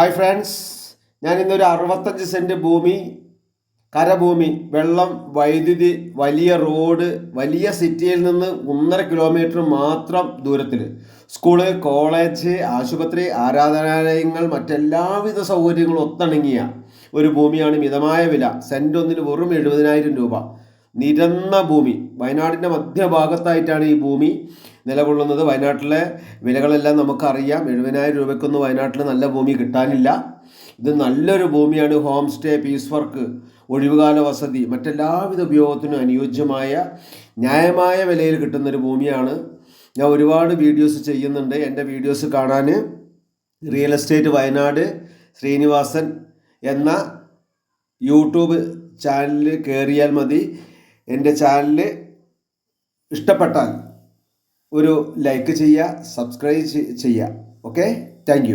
Hi friends ഞാൻ ഇന്നൊരു അറുപത്തഞ്ച് സെന്റ് ഭൂമി കരഭൂമി വെള്ളം വൈദ്യുതി വലിയ റോഡ് വലിയ സിറ്റിയിൽ നിന്ന് ഒന്നര കിലോമീറ്റർ മാത്രം ദൂരത്തിൽ. സ്കൂൾ കോളേജ് ആശുപത്രി ആരാധനാലയങ്ങൾ മറ്റെല്ലാവിധ സൗകര്യങ്ങളും ഒത്തണങ്ങിയ ഒരു ഭൂമിയാണ് മിതമായ വില. സെന്റ് ഒന്നിന് വെറും എഴുപതിനായിരം രൂപ. നിരന്ന ഭൂമി. വയനാടിന്റെ മധ്യഭാഗത്തായിട്ടാണ് ഈ ഭൂമി. നിലകൊള്ളുന്നത് വയനാട്ടിലെ വിലകളെല്ലാം നമുക്കറിയാം. എഴുപതിനായിരം രൂപയ്ക്കൊന്നും വയനാട്ടിൽ നല്ല ഭൂമി കിട്ടാനില്ല. ഇത് നല്ലൊരു ഭൂമിയാണ്. ഹോം സ്റ്റേ പീസ് വർക്ക് ഒഴിവുകാല വസതി മറ്റെല്ലാവിധ ഉപയോഗത്തിനും അനുയോജ്യമായ ന്യായമായ വിലയിൽ കിട്ടുന്നൊരു ഭൂമിയാണ്. ഞാൻ ഒരുപാട് വീഡിയോസ് ചെയ്യുന്നുണ്ട്. എന്റെ വീഡിയോസ് കാണാൻ റിയൽ എസ്റ്റേറ്റ് വയനാട് ശ്രീനിവാസൻ എന്ന യൂട്യൂബ് ചാനലിൽ കയറിയാൽ മതി. എന്റെ ചാനൽ ഇഷ്ടപ്പെട്ടാൽ ഒരു ലൈക്ക് ചെയ്യുക സബ്സ്ക്രൈബ് ചെയ്യുക. Okay thank